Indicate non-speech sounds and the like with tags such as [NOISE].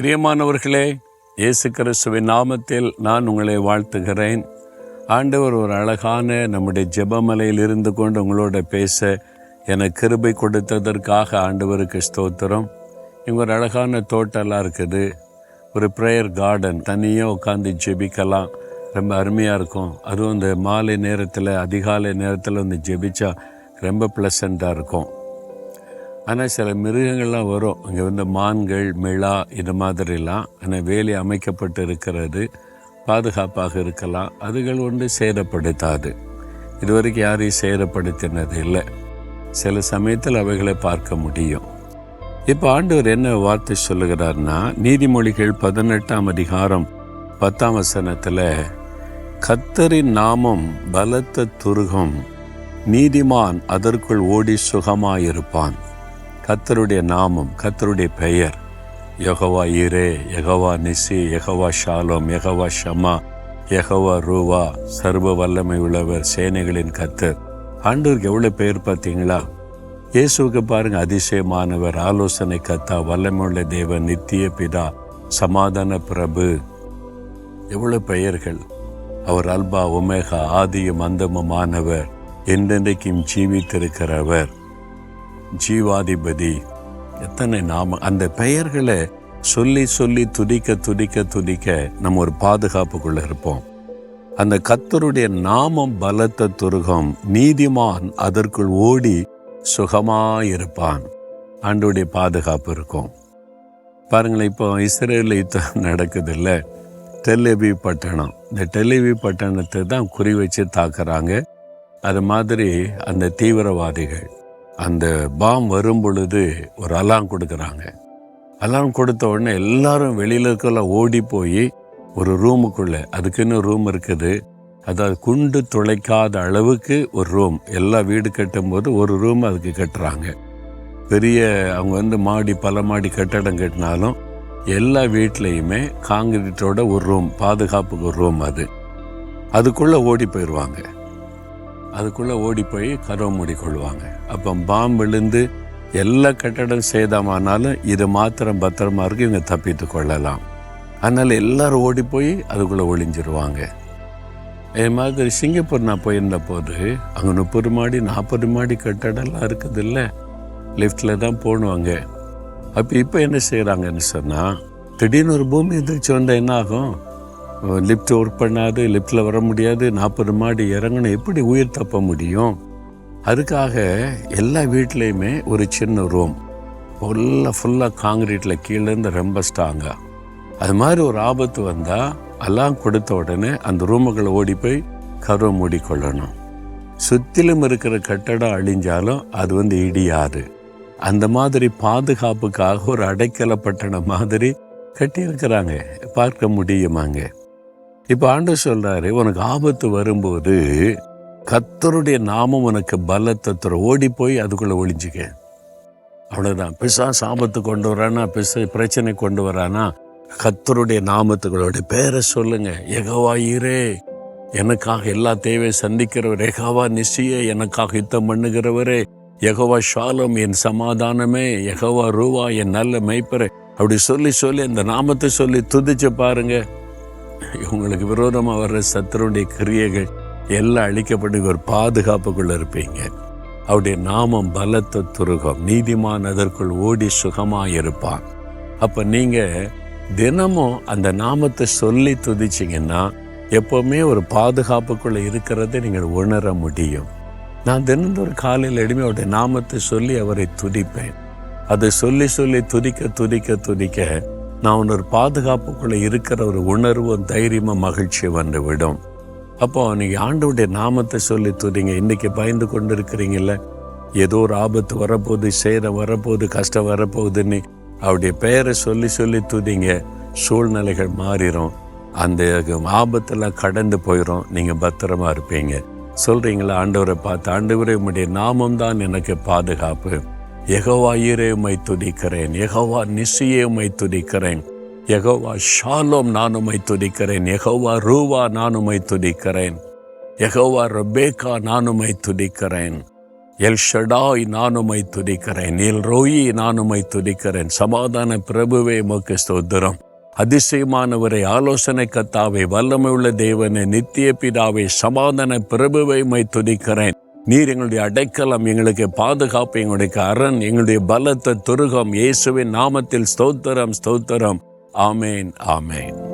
பிரியமானவர்களே இயேசு கிறிஸ்துவின் நாமத்தில் நான் உங்களை வாழ்த்துகிறேன். ஆண்டவர் ஒரு அழகான நம்முடைய ஜெபமலையில் இருந்து கொண்டு உங்களோட பேச எனக்கு கிருபை கொடுத்ததற்காக ஆண்டவருக்கு ஸ்தோத்திரம். இங்கே ஒரு அழகான தோட்டம்லாம் இருக்குது. ஒரு ப்ரேயர் கார்டன் தனியாக உட்காந்து ஜெபிக்கலாம். ரொம்ப அருமையாக இருக்கும். அதுவும் இந்த மாலை நேரத்தில் அதிகாலை நேரத்தில் வந்து ஜெபிச்சா ரொம்ப ப்ளசண்ட்டாக இருக்கும். ஆனால் சில மிருகங்கள்லாம் வரும். இங்கே வந்து மான்கள் மிளா இது மாதிரிலாம். ஆனால் வேலி அமைக்கப்பட்டு இருக்கிறது. பாதுகாப்பாக இருக்கலாம். அதுகள் ஒன்று சேதப்படுத்தாது. இதுவரைக்கும் யாரையும் சேதப்படுத்தினது இல்லை. சில சமயத்தில் அவைகளை பார்க்க முடியும். இப்போ ஆண்டவர் என்ன வார்த்தை சொல்லுகிறார்னா நீதிமொழிகள் பதினெட்டாம் அதிகாரம் பத்தாம் வசனத்தில் கத்தரின் நாமம் பலத்த துருகம் நீதிமான் அதற்குள் ஓடி சுகமாயிருப்பான். கத்தருடைய நாமம் கத்தருடைய பெயர். யகவா ஈரே யகவா நிசி யகவா ஷாலோம் யகவா ஷமா யகவா ரூவா சர்வ வல்லமை உள்ளவர் சேனைகளின் கத்தர். ஆண்டவருக்கு எவ்வளோ பெயர் பார்த்தீங்களா? இயேசுக்கு பாருங்க அதிசயமானவர் ஆலோசனை கத்தா வல்லமையுள்ள தேவன் நித்திய பிதா சமாதான பிரபு. எவ்வளவு பெயர்கள். அவர் அல்பா ஒமேகா ஆதியும் அந்தமுமானவர் என்றென்றைக்கும் ஜீவித்திருக்கிறவர். ஜீவாதிபதி. எத்தனை நாம அந்த பெயர்களை சொல்லி சொல்லி துதிக்க துதிக்க துதிக்க நம்ம ஒரு பாதுகாப்புக்குள்ள இருப்போம். அந்த கத்தருடைய நாமம் பலத்த துருகம் நீதிமான் அதற்குள் ஓடி சுகமாயிருப்பான். ஆண்டுடைய பாதுகாப்பு இருக்கும். பாருங்களேன் இப்போ இஸ்ரேலில் யுத்தம் [LAUGHS] நடக்குது இல்லை டெல்லிவி பட்டணம். இந்த டெல்லிவி பட்டணத்தை தான் குறி வச்சு தாக்குறாங்க. அது மாதிரி அந்த தீவிரவாதிகள். அந்த பாம் வரும் பொழுது ஒரு அலாம் கொடுக்குறாங்க. அலாம் கொடுத்த உடனே எல்லாரும் வெளியில இருக்கலாம் ஓடி போய் ஒரு ரூமுக்குள்ளே அதுக்குன்னு ரூம் இருக்குது. அதாவது குண்டு துளைக்காத அளவுக்கு ஒரு ரூம். எல்லா வீடு கட்டும்போது ஒரு ரூம் அதுக்கு கட்டுறாங்க. பெரிய அவங்க வந்து மாடி பல மாடி கட்டடம் கட்டினாலும் எல்லா வீட்லேயுமே காங்கிரீட்டோட ஒரு ரூம் பாதுகாப்புக்கு ஒரு ரூம் அது. அதுக்குள்ளே ஓடி போயிடுவாங்க அதுக்குள்ளே ஓடி போய் கதவை மூடிக்கொள்வாங்க அப்போ பாம்பு விழுந்து எல்லா கட்டடம் சேதமானாலும் இது மாத்திரம் பத்திரமா இருக்கு இவங்க தப்பித்து கொள்ளலாம். அதனால் எல்லாரும் ஓடி போய் அதுக்குள்ளே ஒளிஞ்சிருவாங்க. இது மாதிரி சிங்கப்பூர் நான் போயிருந்த போது அங்கே முப்பது மாடி நாற்பது மாடி கட்டடம்லாம் இருக்குது இல்லை லிஃப்டில் தான் போடுவாங்க அப்போ இப்போ என்ன செய்கிறாங்கன்னு சொன்னால் திடீர்னு ஒரு பூமி எதிர்ச்சி வந்தால் என்ன ஆகும்? லிஃப்ட் ஒர்க் பண்ணாது லிஃப்டில் வர முடியாது நாற்பது மாடி இறங்கணும் எப்படி உயிர் தப்ப முடியும்? அதுக்காக எல்லா வீட்லேயுமே ஒரு சின்ன ரூம் ஃபுல்லாக ஃபுல்லாக காங்கிரீட்டில் கீழேருந்து ரொம்ப ஸ்ட்ராங்காக அது மாதிரி ஒரு ஆபத்து வந்தால் எல்லாம் கொடுத்த உடனே அந்த ரூமுகளை ஓடி போய் கருவை மூடிக்கொள்ளணும். சுற்றிலும் இருக்கிற கட்டடம் அழிஞ்சாலும் அது வந்து இடியாது. அந்த மாதிரி பாதுகாப்புக்காக ஒரு அடைக்கல பட்டணம் மாதிரி கட்டியிருக்கிறாங்க. பார்க்க முடியுமாங்க? இப்போ ஆண்டு சொல்றாரு உனக்கு ஆபத்து வரும்போது கத்தருடைய நாமம் உனக்கு பலத்தை தர ஓடி போய் அதுக்குள்ளே ஒழிஞ்சுக்க அவ்வளோதான் பிசாஸ் ஆபத்து கொண்டு வரானா? பிச பிரச்சனை கொண்டு வரானா? கத்தருடைய நாமத்துக்களோட பேரை சொல்லுங்க. ஈரே எனக்காக எல்லா தேவை சந்திக்கிறவர் எகவா நிச்சய எனக்காக யுத்தம் பண்ணுகிறவரே எகவா ஷாலம் என் சமாதானமே எகவா ரூவா என் நல்ல மெய்ப்பரே. அப்படி சொல்லி சொல்லி அந்த நாமத்தை சொல்லி துதிச்சு பாருங்கள் உங்களுக்கு விரோதமாக வர்ற சத்துருடைய கிரியைகள் எல்லாம் அழிக்கப்பட்டு ஒரு பாதுகாப்புக்குள்ள இருப்பீங்க. அவருடைய நாமம் பலத்த துருகம் நீதிமான் அதற்குள் ஓடி சுகமாக இருப்பான். அப்போ நீங்கள் தினமும் அந்த நாமத்தை சொல்லி துதிச்சிங்கன்னா எப்போவுமே ஒரு பாதுகாப்புக்குள்ளே இருக்கிறத நீங்கள் உணர முடியும். நான் தினந்தோறும் காலையில் எளிமை அவருடைய நாமத்தை சொல்லி அவரை துதிப்பேன். அதை சொல்லி சொல்லி துதிக்க துதிக்க துதிக்க நான் ஒரு பாதுகாப்புக்குள்ளே இருக்கிற ஒரு உணர்வும் தைரியமும் மகிழ்ச்சியும் வந்து விடும் அப்போ நீங்கள் ஆண்டவுடைய நாமத்தை சொல்லி தூதிங்க. இன்னைக்கு பயந்து கொண்டு இருக்கிறீங்கள ஏதோ ஒரு ஆபத்து வரப்போகுது சேதம் வரப்போகுது கஷ்டம் வரப்போகுதுன்னு அவருடைய பெயரை சொல்லி சொல்லி தூதிங்க. சூழ்நிலைகள் மாறிடும் அந்த ஆபத்தெல்லாம் கடந்து போயிடும் நீங்கள் பத்திரமா இருப்பீங்க. சொல்கிறீங்களா ஆண்டவரை பார்த்து ஆண்டவரே உங்களுடைய நாமம் தான் எனக்கு பாதுகாப்பு. எகவா ஈரே உம்மை துதிக்கிறேன் எகவா நிசியே உம்மை துதிக்கிறேன் யெகோவா ஷாலோம் நான் உமை துதிக்கிறேன் யெகோவா ரூவா நான் உமை துதிக்கிறேன் யெகோவா ரபேகா நான் உமை துதிக்கிறேன் எல் ஷடாய் நான் உமை துதிக்கிறேன் எல் ரோயி நான் உமை துதிக்கிறேன் சமாதான பிரபுவே மோக்கு ஸ்தோத்திரம் அதிசயமானவரை ஆலோசனை கத்தாவை வல்லமை உள்ள தேவனை நித்திய பிதாவை சமாதான பிரபுவை உம்மை துதிக்கிறேன் நீர் எங்களுடைய அடைக்கலம் எங்களுக்கு பாதுகாப்பு எங்களுடைய அரண் எங்களுடைய பலத்த துருகம். இயேசுவின் நாமத்தில் ஸ்தோத்திரம் ஸ்தோத்திரம். ஆமேன் ஆமேன்.